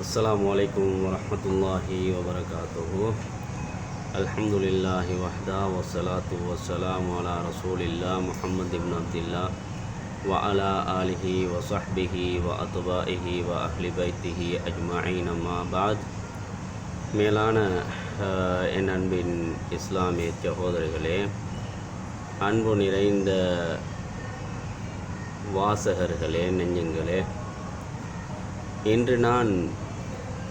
السلام عليكم ورحمة الله وبركاته الحمد لله وحده والصلاة والسلام على رسول الله محمد بن عبد الله وعلى آله وصحبه وأتباعه وأهل بيته أجمعين ما بعد மேலான அஹ், என் அன்பின் இஸ்லாமிய சகோதரர்களே அன்பு நிறைந்த வாசகர்களே நெஞ்சங்களே இன்று நான்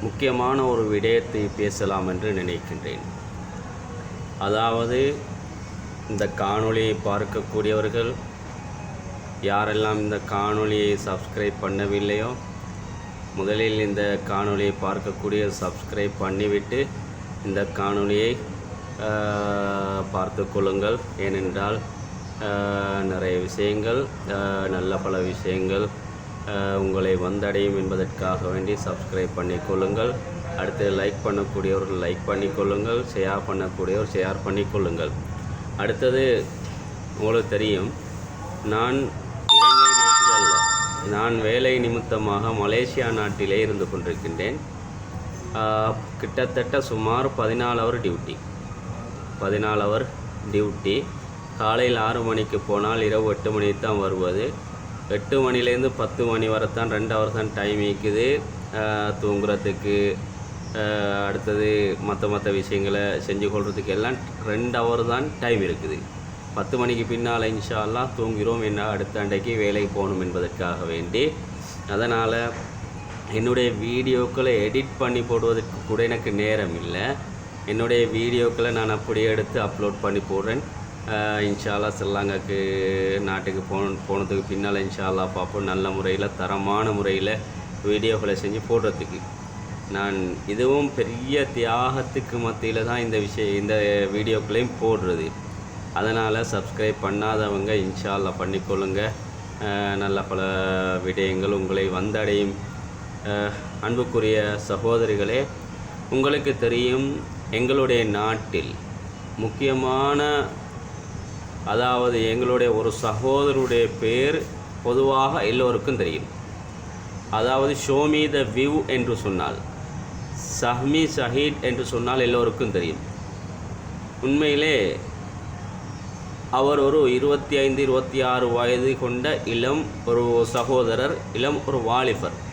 முக்கியமான ஒரு விடயத்தை பேசலாம் என்று நினைக்கின்றேன். அதாவது இந்த காணொளியை பார்க்கக்கூடியவர்கள் யாரெல்லாம் இந்த காணொளியை சப்ஸ்கிரைப் பண்ணவில்லையோ முதலில் இந்த காணொளியை பார்க்கக்கூடிய சப்ஸ்கிரைப் பண்ணிவிட்டு இந்த காணொளியை பார்த்து கொள்ளுங்கள். ஏனென்றால் நிறைய விஷயங்கள் நல்ல பல விஷயங்கள் உங்களை வந்தடையும் என்பதற்காக வேண்டி சப்ஸ்கிரைப் பண்ணிக்கொள்ளுங்கள் அடுத்து லைக் பண்ணக்கூடியவர்கள் லைக் பண்ணிக்கொள்ளுங்கள் ஷேர் பண்ணக்கூடியவர் ஷேர் பண்ணிக்கொள்ளுங்கள் அடுத்தது உங்களுக்கு தெரியும் நான் இலங்கை நாட்டில் அல்ல. நான் வேலை நிமித்தமாக மலேசியா நாட்டிலே இருந்து கொண்டிருக்கின்றேன். கிட்டத்தட்ட சுமார் பதினாலு அவர் டியூட்டி பதினாலு அவர் டியூட்டி காலையில் ஆறு மணிக்கு போனால் இரவு எட்டு மணிக்கு தான் வருவது. எட்டு மணிலேருந்து பத்து மணி வரை தான் ரெண்டு ஹவர் தான் டைம் இருக்குது தூங்குறதுக்கு அடுத்தது மற்ற மற்ற விஷயங்களை செஞ்சு கொள்றதுக்கு எல்லாம் ரெண்டு ஹவர் தான் டைம் இருக்குது. பத்து மணிக்கு பின்னால் இன்ஷா அல்லாஹ் தூங்கிறோம் என்ன அடுத்த அண்டைக்கு வேலைக்கு போகணும் என்பதற்காக வேண்டி. அதனால் என்னுடைய வீடியோக்களை எடிட் பண்ணி போடுவதற்கு கூட எனக்கு நேரம் இல்லை. என்னுடைய வீடியோக்களை நான் அப்படியே எடுத்து அப்லோட் பண்ணி போடுறேன். ஆஹ் இன்ஷா ஸ்ரீலங்காக்கு நாட்டுக்கு போன போனதுக்கு பின்னால் இன்ஷா பார்ப்போம். நல்ல முறையில் தரமான முறையில் வீடியோக்களை செஞ்சு போடுறதுக்கு. நான் இதுவும் பெரிய தியாகத்துக்கு மத்தியில் தான் இந்த விஷயம் இந்த வீடியோக்களையும் போடுறது. அதனால் சப்ஸ்கிரைப் பண்ணாதவங்க இன்ஷாலா பண்ணிக்கொள்ளுங்க. நல்ல பல விடயங்கள் உங்களை வந்தடையும். அன்புக்குரிய சகோதரிகளே உங்களுக்கு தெரியும் எங்களுடைய நாட்டில் முக்கியமான அதாவது எங்களுடைய ஒரு சகோதரருடைய பேர் பொதுவாக எல்லோருக்கும் தெரியும். அதாவது ஷோமி த வியூ என்று சொன்னால் சஹ்மி ஷஹீத் என்று சொன்னால் எல்லோருக்கும் தெரியும். உண்மையிலே அவர் ஒரு இருபத்தி ஐந்து இருபத்தி ஆறு வயது கொண்ட இளம் ஒரு சகோதரர் இளம் ஒரு வாலிபர்.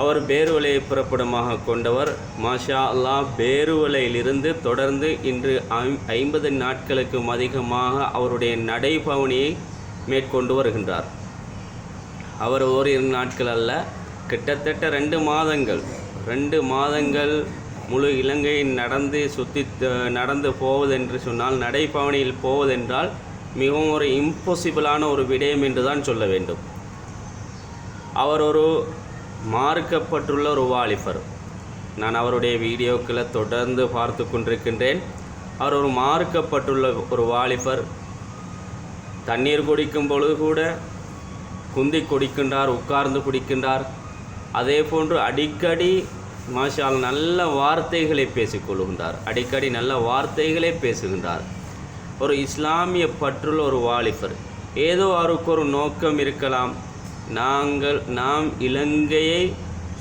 அவர் பேருவலையை புறப்படமாக கொண்டவர். மாஷா அல்லாஹ் பேருவலையிலிருந்து தொடர்ந்து இன்று ஐம்பது நாட்களுக்கும் அதிகமாக அவருடைய நடைபவனியை மேற்கொண்டு வருகின்றார். அவர் ஓரிரு நாட்கள் அல்ல கிட்டத்தட்ட ரெண்டு மாதங்கள் ரெண்டு மாதங்கள் முழு இலங்கையில் நடந்து சுற்றி நடந்து போவதென்று சொன்னால் நடைபவனியில் போவதென்றால் மிகவும் ஒரு இம்பாசிபிளான ஒரு விடயம் என்று தான் சொல்ல வேண்டும். அவர் ஒரு மார்க்கப்பட்டுள்ள ஒரு வாலிபர். நான் அவருடைய வீடியோக்களை தொடர்ந்து பார்த்து கொண்டிருக்கின்றேன். அவர் ஒரு மார்க்கப்பட்டுள்ள ஒரு வாலிபர். தண்ணீர் குடிக்கும் பொழுது கூட குந்தி குடிக்கின்றார் உட்கார்ந்து குடிக்கின்றார். அதே போன்று அடிக்கடி மாஷால் நல்ல வார்த்தைகளை பேசிக்கொள்கின்றார் அடிக்கடி நல்ல வார்த்தைகளை பேசுகின்றார். ஒரு இஸ்லாமிய பற்றுள்ள ஒரு வாலிபர். ஏதோ அவருக்கு ஒரு நோக்கம் இருக்கலாம். நாங்கள் நாம் இலங்கையை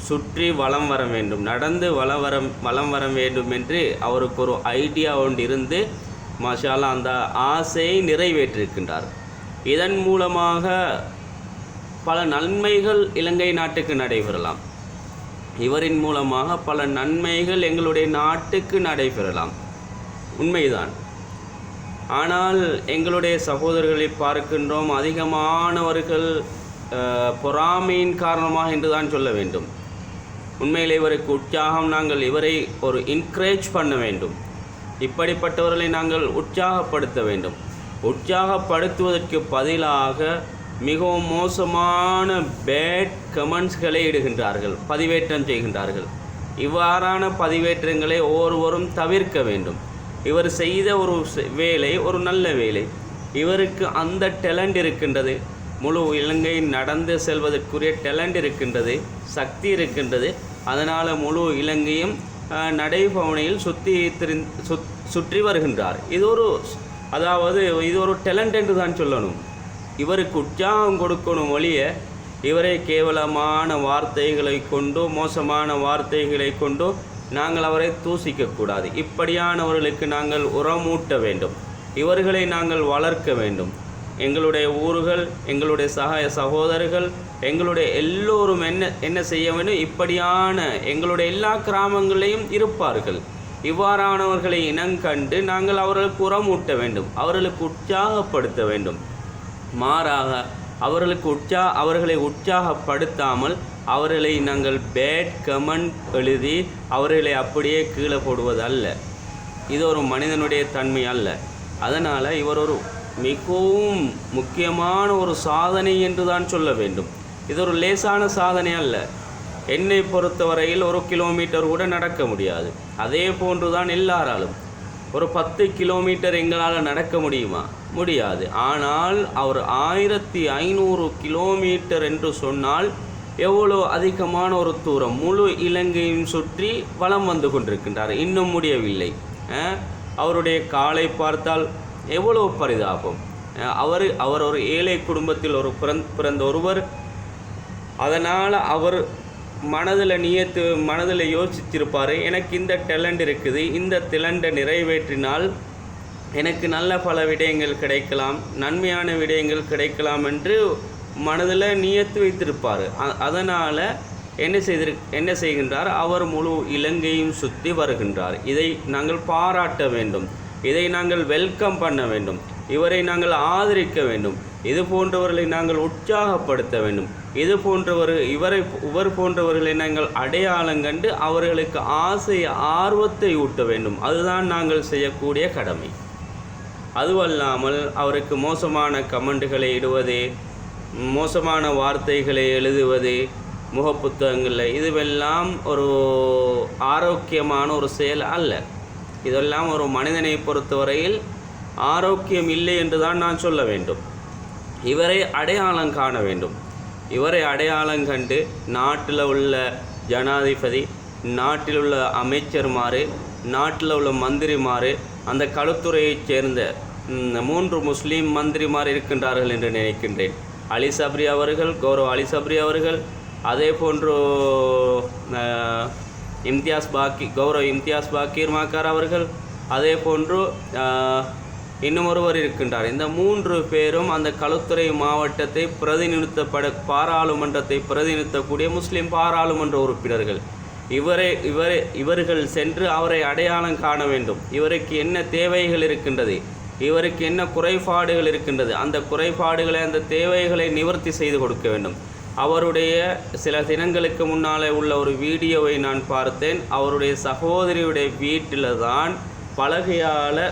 சுற்றி வலம் வர வேண்டும் நடந்து வலம் வர வலம் வர வேண்டும் என்று அவருக்கு ஒரு ஐடியா ஒன்று இருந்து மஷாலா அந்த ஆசையை நிறைவேற்றிருக்கின்றார். இதன் மூலமாக பல நன்மைகள் இலங்கை நாட்டுக்கு நடைபெறலாம். இவரின் மூலமாக பல நன்மைகள் எங்களுடைய நாட்டுக்கு நடைபெறலாம். உண்மைதான். ஆனால் எங்களுடைய சகோதரர்களை பார்க்கின்றோம் அதிகமானவர்கள் பொறாமையின் காரணமாக என்று தான் சொல்ல வேண்டும். உண்மையில் இவருக்கு உற்சாகம் நாங்கள் இவரை ஒரு என்கரேஜ் பண்ண வேண்டும். இப்படிப்பட்டவர்களை நாங்கள் உற்சாகப்படுத்த வேண்டும். உற்சாகப்படுத்துவதற்கு பதிலாக மிகவும் மோசமான பேட் கமெண்ட்ஸ்களை இடுகின்றார்கள் பதிவேற்றம் செய்கின்றார்கள். இவ்வாறான பதிவேற்றங்களை ஒவ்வொருவரும் தவிர்க்க வேண்டும். இவர் செய்த ஒரு வேலை ஒரு நல்ல வேலை. இவருக்கு அந்த டேலண்ட் இருக்கின்றது. முழு இலங்கை நடந்து செல்வதற்குரிய டேலண்ட் இருக்கின்றது சக்தி இருக்கின்றது. அதனால் முழு இலங்கையும் நடைபவனையில் சுற்றி திரிந் சுத் சுற்றி வருகின்றார். இது ஒரு அதாவது இது ஒரு டேலண்ட் என்று தான் சொல்லணும். இவருக்கு உற்சாகம் கொடுக்கணும் ஒழிய இவரை கேவலமான வார்த்தைகளை கொண்டோ மோசமான வார்த்தைகளை கொண்டோ நாங்கள் அவரை தூசிக்கக்கூடாது இப்படியானவர்களுக்கு நாங்கள் உரமூட்ட வேண்டும். இவர்களை நாங்கள் வளர்க்க வேண்டும். எங்களுடைய ஊர்கள் எங்களுடைய சகாய சகோதரர்கள் எங்களுடைய எல்லோரும் என்ன என்ன செய்ய வேண்டும் இப்படியான எங்களுடைய எல்லா கிராமங்களையும் இருப்பார்கள். இவ்வாறானவர்களை இனங்கண்டு நாங்கள் அவர்களுக்கு உரமூட்ட வேண்டும் அவர்களுக்கு உற்சாகப்படுத்த வேண்டும். மாறாக அவர்களுக்கு உற்சா அவர்களை உற்சாகப்படுத்தாமல் அவர்களை நாங்கள் பேட் கமெண்ட் எழுதி அவர்களை அப்படியே கீழே போடுவது அல்ல இது ஒரு மனிதனுடைய தன்மை அல்ல. அதனால் இவர் ஒரு மிகவும் முக்கியமான ஒரு சாதனை என்று தான் சொல்ல வேண்டும். இது ஒரு லேசான சாதனை அல்ல. என்னை பொறுத்தவரையில் ஒரு கிலோமீட்டர் கூட நடக்க முடியாது. அதே போன்று தான் எல்லாராலும். ஒரு பத்து கிலோமீட்டர் எங்களால் நடக்க முடியுமா? முடியாது. ஆனால் அவர் ஆயிரத்தி ஐநூறு கிலோமீட்டர் என்று சொன்னால் எவ்வளோ அதிகமான ஒரு தூரம்? முழு இலங்கையும் சுற்றி வலம் வந்து கொண்டிருக்கின்றார். இன்னும் முடியவில்லை. அவருடைய காலை பார்த்தால் எவ்வளவு பரிதாபம்? அவர் அவர் ஒரு ஏழை குடும்பத்தில் ஒரு பிறந் பிறந்த ஒருவர். அதனால் அவர் மனதில் நியத்து மனதில் யோசிச்சிருப்பார் எனக்கு இந்த டேலண்ட் இருக்குது இந்த திலண்டை நிறைவேற்றினால் எனக்கு நல்ல பல விடயங்கள் கிடைக்கலாம் நன்மையான விடயங்கள் கிடைக்கலாம் என்று மனதில் நியத்து வைத்திருப்பார். அதனால் என்ன செய்திரு என்ன செய்கின்றார்? அவர் முழு இலங்கையும் சுற்றி வருகின்றார். இதை நாங்கள் பாராட்ட வேண்டும். இதை நாங்கள் வெல்கம் பண்ண வேண்டும். இவரை நாங்கள் ஆதரிக்க வேண்டும். இது போன்றவர்களை நாங்கள் உற்சாகப்படுத்த வேண்டும். இது போன்றவர் இவரை இவர் போன்றவர்களை நாங்கள் அடையாளம் கண்டு அவர்களுக்கு ஆசை ஆர்வத்தை ஊட்ட வேண்டும். அதுதான் நாங்கள் செய்யக்கூடிய கடமை. அதுவல்லாமல் அவருக்கு மோசமான கமெண்ட்டுகளை இடுவது மோசமான வார்த்தைகளை எழுதுவது முகப்புத்தகங்களில் இதுவெல்லாம் ஒரு ஆரோக்கியமான ஒரு செயல் அல்ல. இதெல்லாம் ஒரு மனிதனை பொறுத்தவரையில் ஆரோக்கியம் இல்லை என்று தான் நான் சொல்ல வேண்டும். இவரை அடையாளம் காண வேண்டும். இவரை அடையாளம் கண்டு நாட்டில் உள்ள ஜனாதிபதி நாட்டில் உள்ள அமைச்சர்மாறு நாட்டில் உள்ள மந்திரிமாறு அந்த களுத்துறையைச் சேர்ந்த மூன்று முஸ்லீம் மந்திரிமார் இருக்கின்றார்கள் என்று நினைக்கின்றேன். அலி சப்ரி அவர்கள் கௌரவ் அலி சப்ரி அவர்கள் அதே போன்று இம்தியாஸ் பாக்கி கௌரவ் இம்தியாஸ் பாக்கீர் மாக்கார் அவர்கள். அதே போன்று இன்னும் ஒருவர் இருக்கின்றார். இந்த மூன்று பேரும் அந்த களுத்துறை மாவட்டத்தை பிரதிநிதித்தப்பட பாராளுமன்றத்தை பிரதிநிதித்தக்கூடிய முஸ்லீம் பாராளுமன்ற உறுப்பினர்கள். இவரை இவரை இவர்கள் சென்று அவரை அடையாளம் காண வேண்டும். இவருக்கு என்ன தேவைகள் இருக்கின்றது? இவருக்கு என்ன குறைபாடுகள் இருக்கின்றது? அந்த குறைபாடுகளை அந்த தேவைகளை நிவர்த்தி செய்து கொடுக்க வேண்டும். அவருடைய சில தினங்களுக்கு முன்னாலே உள்ள ஒரு வீடியோவை நான் பார்த்தேன். அவருடைய சகோதரியுடைய வீட்டில் தான் பலகையால்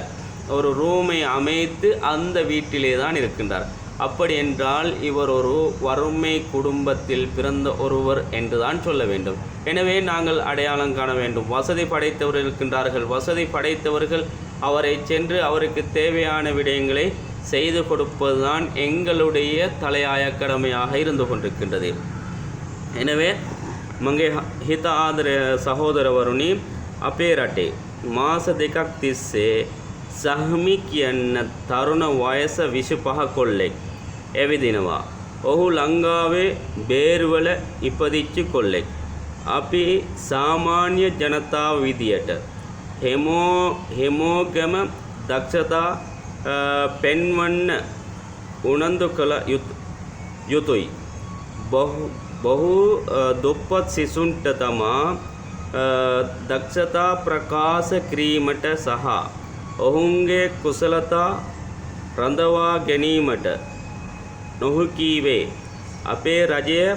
ஒரு ரூமை அமைத்து அந்த வீட்டிலே தான் இருக்கின்றார். அப்படி என்றால் இவர் ஒரு வறுமை குடும்பத்தில் பிறந்த ஒருவர் என்று தான் சொல்ல வேண்டும். எனவே நாங்கள் அடையாளம் காண வேண்டும். வசதி படைத்தவர்கள் இருக்கின்றார்கள். வசதி படைத்தவர்கள் அவரை சென்று அவருக்கு தேவையான விடயங்களை செய்து கொடுப்பதுதான் எங்களுடைய தலையாய கடமையாக இருந்து கொண்டிருக்கின்றது எனவே මගේ හිත ආදර සහෝදරවරුණි අපේ රටේ මාස දෙකක් තිස්සේ සහමි කියන්න තරුණ වයස විශ පහ කොල්ලෙක් ඇවිදිනවා. ඔහු ලංඟාවේ බේරුවල ඉපදිච්චි කොල්ලෙක්. අපි සාමාන්‍ය ජනතාව විදියට හෙමෝ හෙමෝගම දක්ෂතා අ, පෙන්වන්න උනන්දු කළ යුතු- යුතුයි. බොහෝ බොහෝ අ, දුප්පත් සිසුන්ට තමා අ, දක්ෂතා ප්‍රකාශ කිරීමට සහ ඔවුන්ගේ කුසලතා රඳවා ගැනීමට නොහුකීවේ අපේ රජය අ,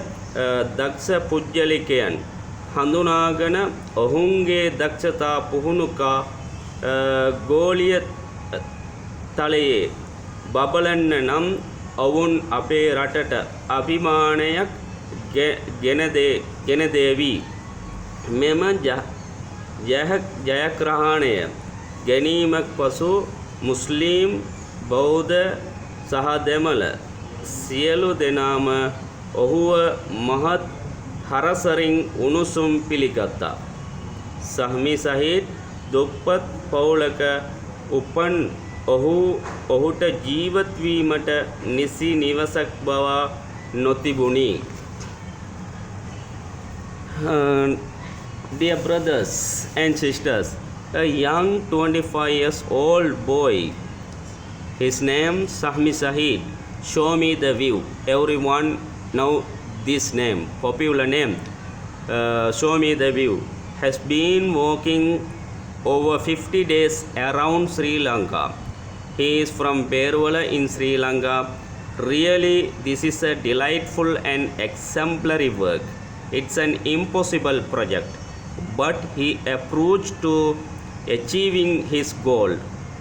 දක්ෂ පුද්ගලිකයන් හඳුනාගෙන ඔහුන්ගේ දක්ෂතා පුහුණුකා අ, ගෝලිය තලයේ බබලන්න නම් ඔවුන් අපේ රටට අභිමානයක් ගෙ- ගෙනදේ ගෙනදේවී මෙම ජ- ජය- ජයග්‍රහණය ගැනීමක් පසු මුස්ලිම් බෞද්ධ සහ දෙමළ සියලු දෙනාම ඔහුව මහත් හරසරින් උණුසුම් පිළිගත්තා. සහමි සහිත් දුප්පත් පවුලක උපන් ඔහු ඔහුට ජීවත්වීමට නිසි නිවසක් බවා නොතිබුණි. Uh, dear brothers and sisters, a young 25 years old boy, his name Sahmi Sahid, show me the view. Everyone know this name, popular name. Uh, show me the view. Has been walking over 50 days around Sri Lanka. He is from Berwala in Sri Lanka. Really, this is a delightful and exemplary work. It's an impossible project, but he approached to achieving his goal.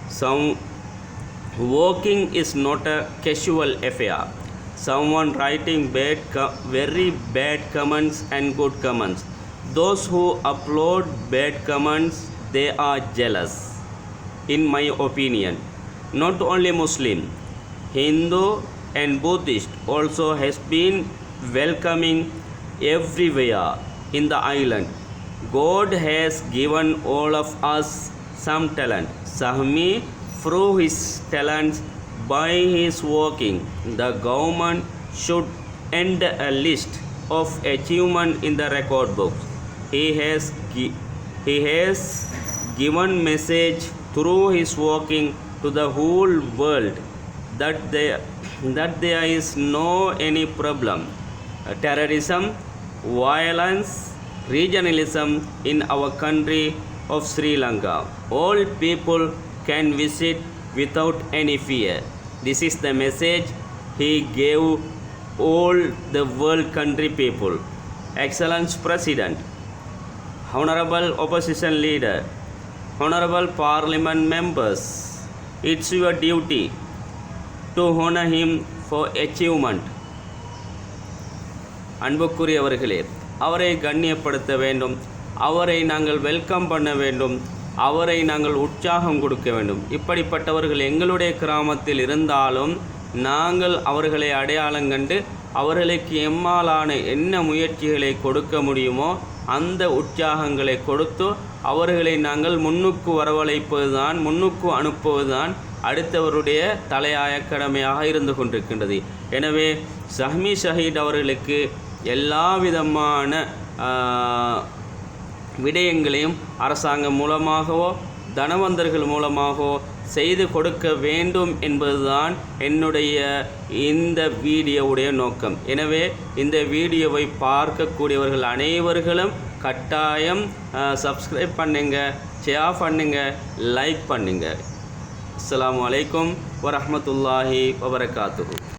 Some working is not a casual affair. Someone writing bad, very bad comments and good comments. Those who upload bad comments, they are jealous in my opinion. Not only Muslim, Hindu and Buddhist also has been welcoming everywhere in the island. God has given all of us some talent. Sahmi through his talents by his working. The government should end a list of achievement in the record books. He has he has given message through his working to the whole world that there that there is no any problem. Uh, terrorism violence regionalism in our country of sri lanka. All people can visit without any fear. This is the message he gave all the world country people. Excellence president Honorable opposition leader, honorable parliament members, it's your duty to honor him for achievement. அன்புக்குரியவர்களே அவரை கண்ணியப்படுத்த வேண்டும். அவரை நாங்கள் welcome பண்ண வேண்டும். அவரை நாங்கள் உற்சாகம் கொடுக்க வேண்டும். இப்படிப்பட்டவர்கள் எங்களுடைய கிராமத்தில் இருந்தாலும் நாங்கள் அவர்களை அடையாளம் கண்டு அவர்களுக்கு எம்மாலான என்ன முயற்சிகளை கொடுக்க முடியுமோ அந்த உற்சாகங்களை கொடுத்து அவர்களை நாங்கள் முன்னுக்கு வரவழைப்பதுதான் முன்னுக்கு அனுப்புவதுதான் அடுத்தவருடைய தலையாய கடமையாக இருந்து கொண்டிருக்கின்றது. எனவே சஹ்மி ஷஹீத் அவர்களுக்கு எல்லா விதமான விடயங்களையும் அரசாங்கம் மூலமாகவோ தனவந்தர்கள் மூலமாகவோ செய்து கொடுக்க வேண்டும் என்பதுதான் என்னுடைய இந்த வீடியோவுடைய நோக்கம். எனவே இந்த வீடியோவை பார்க்கக்கூடியவர்கள் அனைவர்களும் கட்டாயம் சப்ஸ்கிரைப் பண்ணுங்க ஷேர் பண்ணுங்க லைக் பண்ணுங்க. அஸ்லாம் அலைக்கும் வரமத்துல்லாஹி வபரகாத்துஹு.